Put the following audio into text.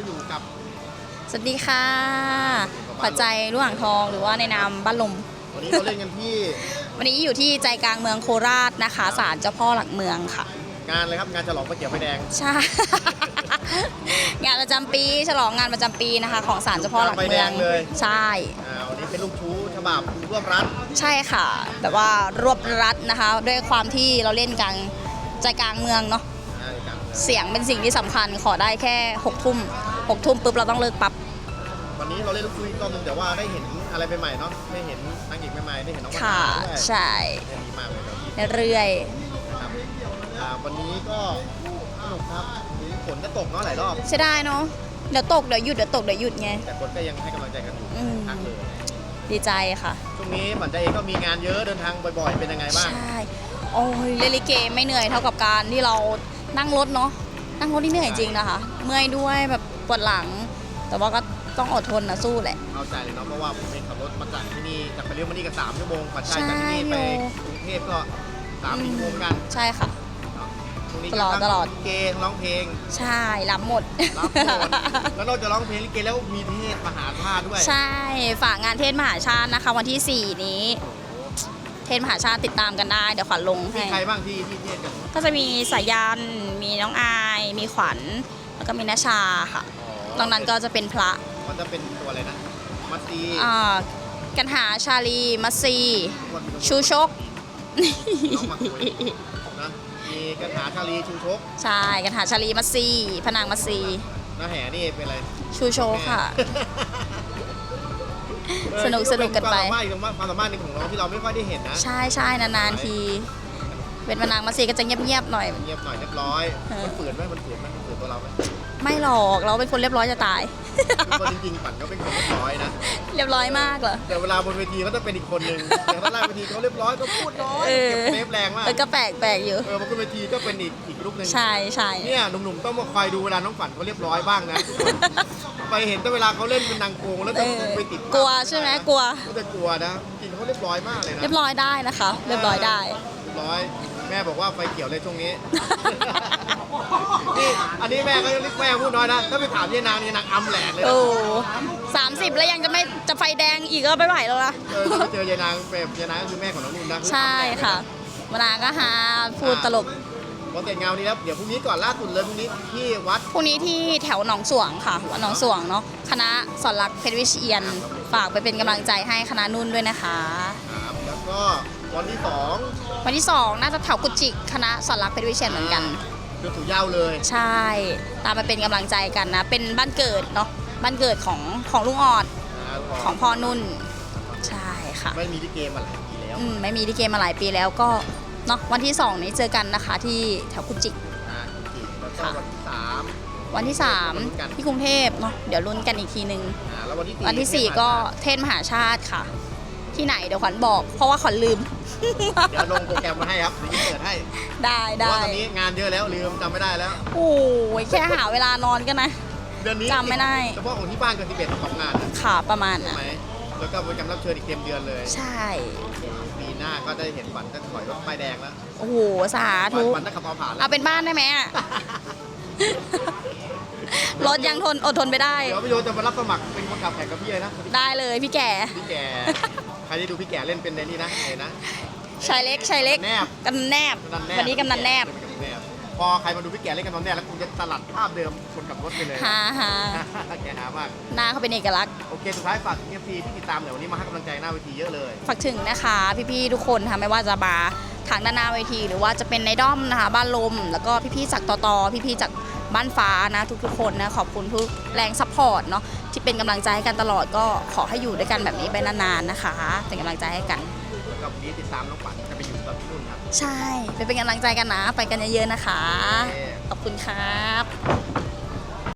เราอยู่กับ สวัสดีค่ะขวัญใจลูกหางทองหรือว่าในนามบ้านลม วันนี้เราเล่นกันที่ วันนี้อยู่ที่ใจกลางเมืองโคราชนะคะศาลเจ้าพ่อหลักเมืองค่ะ งานเลยครับงานฉลองก๋วยเตี๋ยวไฟแดงใช่ งานประจำปี ฉลองงานประจำปีนะคะ ของศาลเจ้าพ่อหลักเมืองใช่ อ่าวันนี้เป็นลูกชู้ฉบับรวบรัดใช่ค่ะ แบบว่ารวบรัดนะคะ ด้วยความที่เราเล่นกลางใจกลางเมืองเนาะ อ่าในการเสียงเป็นสิ่งที่สำคัญขอได้แค่หกทุ่ม หกทุ่มปุ๊บเราต้องเลิกปั๊บ วันนี้เราเล่นลูกชู้อีกรอบนึงแต่ว่าได้เห็นอะไรใหม่ๆเนาะได้เห็นนางเอกใหม่ๆได้เห็นน้องวันค่ะนาด้วยใช่เนี่ยดีมากเลยครับเรื่อยนะครับอ่าวันนี้ก็สนุกครับฝนก็ตกเนาะหลายรอบๆเสียดายเนาะเดี๋ยวตกเดี๋ยวหยุดเดี๋ยวตกเดี๋ยวหยุดไง แต่คนก็ยังให้กำลังใจกันอยู่อืม ทักเลยดีใจค่ะ ช่วงนี้หมันใจเองก็มีงานเยอะเดินทางบ่อยๆ เป็นยังไงบ้างใช่ โอ้ยเล่นลิเกไม่เหนื่อยเท่ากับการที่เรานั่งรถเนาะ นั่งรถนี่เหนื่อยจริงนะคะ เมื่อยด้วยแบบปวดหลัง แต่ว่าก็ต้องอดทนนะสู้แหละ เข้าใจเลยเนาะเพราะว่าผมเองขับรถมาจากที่นี่จากไปเรียวมานี่ก็สามชั่วโมงปัจจัยจากที่นี่ใช่ไปโยกรุงเทพก็สามชั่วโมงเหมือนกันใช่ค่ะช่วงนี้ตลอดก็ตลอด เกงร้องเพลง ใช่รับหมดรับหมดแล้วนอกจากร้องเพลงลิเกแล้วมีเทศมหาชาติด้วย ใช่ฝากงานเทศมหาชาตินะคะ วันที่ 4 นี้เทศมหาชาติติดตามกันได้ เดี๋ยวขวัญลงมีให้ใครบ้างที่ที่เทศกันก็จะมีสายัน มีน้องอาย มีขวัญ แล้วก็มีนชาค่ะตรงนั้นก็จะเป็นพระมันจะเป็นตัวอะไรนะมัตซีอ่ากันหาชาลีมัสซีวันมีชูชกน้องมาคุยนะมีกระถาชาลีชูชกใช่กันหาชาลีมัสซีพนางมัสซีน้าแห่นี่เป็นอะไร ชูโชกค่ะ สนุกสนุกกันไป ความสามารถอีกความสามารถหนึงของน้องที่เราไม่ค่อยได้เห็นนะ ใช่ใช่นานๆที เป็นพนางมัสซีก็จะเงียบๆหน่อย เงียบหน่อยเรียบร้อยเออมันฝืนไหมมันฝืนไหมมันฝืนตัวเราไหม ไม่หรอกเราเป็นคนเรียบร้อยจะตายคือจริงๆปั่นก็เป็นคนเรียบร้อยนะ เรียบร้อยมากเหรอ แต่เวลาบนเวทีก็จะเป็นอีกคนนึงแต่ถ้าล่างเวทีเขาเรียบร้อยก็พูดน้อยเออ เก็บเทปแรงมาก เออก็แปลกแปลกอยู่ เออบนเวทีก็เป็นอีกอีกรูปหนึ่งใช่ใช่ เนี่ยหนุ่มๆต้องมาคอยดูเวลาน้องฝันเขาเรียบร้อยบ้างนะทุกคนไปเห็นแต่เวลาเขาเล่นเป็นนางโกงแล้วเอจะอไปติดกลัวใช่ไหมกลัว ก็จะกลัวนะจริงๆเขาเรียบร้อยมากเลยนะเรียบร้อยได้นะคะ เรียบร้อยได้ เรียบร้อย แม่บอกว่าไฟเขียวเลยช่วงนี้ นี่อันนี้แม่ก็เรียกแม่พูดน้อยนะ ถ้าไปถามยายนางยายนางอำแหลกเลยนะโอ้สามสิบแล้วยังจะไม่จะไฟแดงอีกก็ไม่ไหวแล้วนะเออถ้าไปเจอยายนางแบบยายนางก็คือแม่ของน้องนุ่นนะใช่ค่ะเวลาก็หาพูดตลกพอเสร็จงานวันนี้แล้วเดี๋ยวพรุ่งนี้ก่อนล่าสุดเลยพรุ่งนี้ที่วัดพรุ่งนี้ที่แถวหนองสวงค่ะวัดหนองสวงเนาะคณะสอนรักเพชรวิเชียนฝากไปเป็นกำลังใจให้คณะนุ่นด้วยนะคะ ครับแล้วก็ วันที่สองวันที่ 2 น่าจะแถวกุจิกคณะสอนรักเพชรวิเชียนเหมือนกันคือถูยาวเลย ใช่ ตามไปเป็นกำลังใจกันนะ เป็นบ้านเกิดเนาะบ้านเกิดของของลุงออดนะของพ่อนุ่น ใช่ค่ะไม่มีที่เกมมาหลายปีแล้วอืมไม่มีที่เกมมาหลายปีแล้วก็เนาะวันที่ 2 นี้เจอกันนะคะที่แถวกุจิก อ่าจริงๆแล้วก็ค่ะ วันที่สาม วันที่3ที่กรุงเทพเนาะเดี๋ยวลุ้นกันอีกทีนึง อ่าแล้ววันที่สี่วันที่ 4 ก็เทศมหาชาติค่ะ ที่ไหนเดี๋ยวขวัญบอก เพราะว่าขวัญลืม เดี๋ยวลงโปรแกรมมาให้ครับเดี๋ยวนี้เปิดให้ได้เพราะได้ว่าตอนนี้งานเยอะแล้วลืมจำไม่ได้แล้ว โอ้ยแค่หาเวลานอนกันนะ เดือนนี้จำไม่ได้ เฉพาะของที่บ้านก็สิบเอ็ดสองงานนะค่ะประมาณใช่น่ะ ไหมแล้วก็โปรแกรมรับเชิญอีกเต็มเดือนเลยใช่ ปีหน้าก็ได้เห็นฝันจะถอยรถป้ายแดงแล้วโอ้โห สาฝันธุ ฝันจะขับเอาผ่านแล้เอาวเป็นบ้านได้ไหมอะ รถยังทนอดทนไปได้ เดี๋ยวพี่โยจะมารับสมัครเป็นคนขับแข่งกับพี่เลยนะได้เลยพี่แก่ พี่แก่ ใครได้ดูพี่แก่เล่นเป็นในนี่นะไอ้นะ ชายเล็กชายเล็กแนบ กำนันแนบ กำนันแนบวันนี้กำนันแนบกำนันแนบ พอใครมาดูพี่แก่เล่นกันตอนแนบแล้วคุณจะสลัดภาพเดิมคนขับรถไปเลยฮาฮาแกหามาก หน้าเขาเป็นเอกลักษณ์ โอเค สุดท้ายฝากเอฟซีที่ติดตามเดี๋ยววันนี้มาให้กำลังใจหน้าเวทีเยอะเลย ฝากถึงนะคะพี่ๆทุกคนค่ะไม่ว่าจะมาทางด้านหน้าเวที หรือว่าจะเป็นในด้อมนะคะ บ้านลม แล้วก็พี่ๆจากตอตอพี่ๆจากบ้านฟ้านะทุกๆคนนะขอบคุณทุกแรงซัพพอร์ตเนาะที่เป็นกำลังใจให้กันตลอดก็ขอให้อยู่ด้วยกันแบบนี้ไปนานๆนะคะเป็นกำลังใจให้กันแล้วก็วั นนี้ติดตามน้องปันจะไปอยู่กับพี่นุ่นครับ ใช่ ไปเป็นกำลังใจกันนะ ไปกันเยอะๆนะคะโอเคขอบคุณครับ